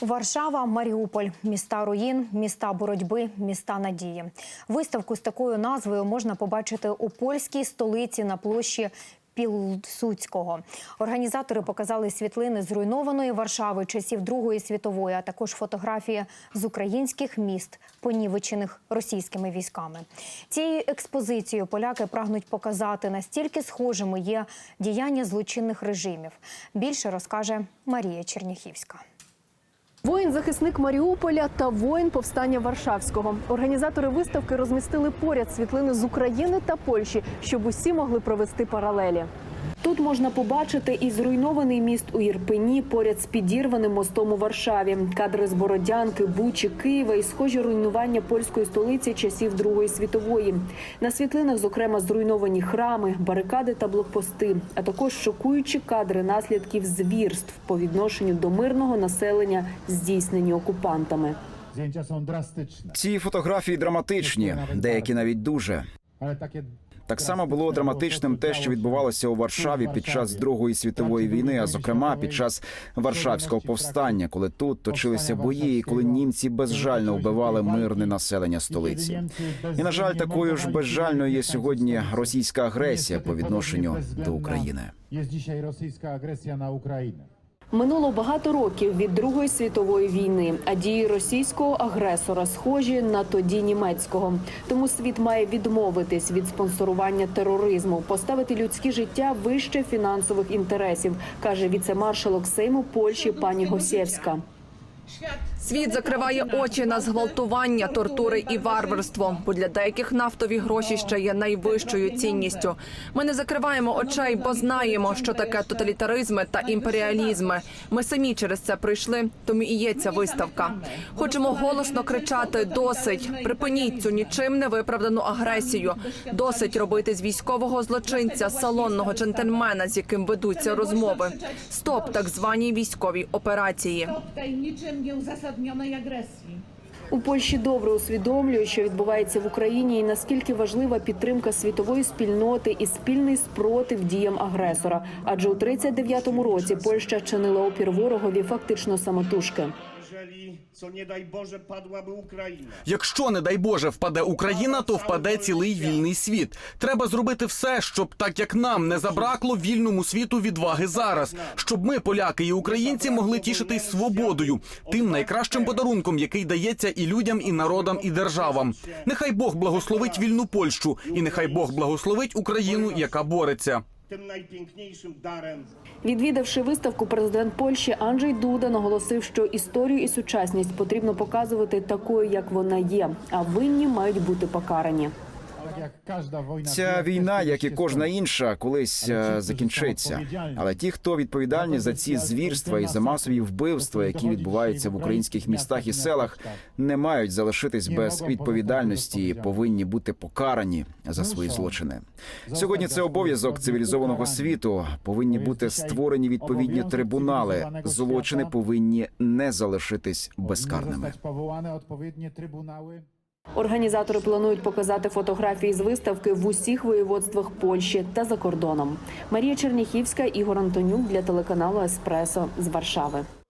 Варшава, Маріуполь, міста руїн, міста боротьби, міста надії. Виставку з такою назвою можна побачити у польській столиці на площі Пілсуцького. Організатори показали світлини зруйнованої Варшави часів Другої світової, а також фотографії з українських міст, понівечених російськими військами. Цією експозицією поляки прагнуть показати настільки схожими є діяння злочинних режимів. Більше розкаже Марія Черняхівська. Воїн-захисник Маріуполя та воїн повстання Варшавського. Організатори виставки розмістили поряд світлини з України та Польщі, щоб усі могли провести паралелі. Тут можна побачити і зруйнований міст у Ірпені поряд з підірваним мостом у Варшаві, кадри з Бородянки, Бучі, Києва і схожі руйнування польської столиці часів Другої світової. На світлинах, зокрема, зруйновані храми, барикади та блокпости, а також шокуючі кадри наслідків звірств по відношенню до мирного населення, здійснені окупантами. Ці фотографії драматичні, деякі навіть дуже. Так само було драматичним те, що відбувалося у Варшаві під час Другої світової війни, а зокрема під час Варшавського повстання, коли тут точилися бої, і коли німці безжально вбивали мирне населення столиці. І на жаль, такою ж безжальною є сьогодні російська агресія по відношенню до України. Dzisiaj rosyjska agresja na Ukrainę. Минуло багато років від Другої світової війни, а дії російського агресора схожі на тоді німецького. Тому світ має відмовитись від спонсорування тероризму, поставити людські життя вище фінансових інтересів, каже віцемаршалок Сейму Польщі пані Госєвська. Світ закриває очі на зґвалтування, тортури і варварство. Бо для деяких нафтові гроші ще є найвищою цінністю. Ми не закриваємо очей, бо знаємо, що таке тоталітаризми та імперіалізми. Ми самі через це пройшли, тому і є ця виставка. Хочемо голосно кричати: досить, припиніть цю нічим не виправдану агресію. Досить робити з військового злочинця салонного джентльмена, з яким ведуться розмови. Стоп, так званій військовій операції. Nieuzasadnionej agresji. У Польщі добре усвідомлюють, що відбувається в Україні, і наскільки важлива підтримка світової спільноти і спільний спротив діям агресора. Адже у 39-му році Польща чинила опір ворогові фактично самотужки. Jeżeli, co nie daj Boże, padłaby Ukraina. Якщо, не дай Боже, впаде Україна, то впаде цілий вільний світ. Треба зробити все, щоб так як нам не забракло вільному світу відваги зараз, щоб ми, поляки і українці, могли тішитись свободою, тим найкращим подарунком, який дається і людям, і народам, і державам. Нехай Бог благословить вільну Польщу, і нехай Бог благословить Україну, яка бореться. Tym найпінкнішим дарем, Відвідавши виставку, президент Польщі Анджей Дуда наголосив, що історію і сучасність потрібно показувати такою, як вона є, а винні мають бути покарані. Ця війна, як і кожна інша, колись е, закінчиться. Але ті, хто відповідальні за ці звірства і за масові вбивства, які відбуваються в українських містах і селах, не мають залишитись без відповідальності і повинні бути покарані за свої злочини. Сьогодні це обов'язок цивілізованого світу. Повинні бути створені відповідні трибунали. Злочини повинні не залишитись безкарними. Організатори планують показати фотографії з виставки в усіх воєводствах Польщі та за кордоном. Марія Черніхівська, Ігор Антонюк для телеканалу Еспресо з Варшави.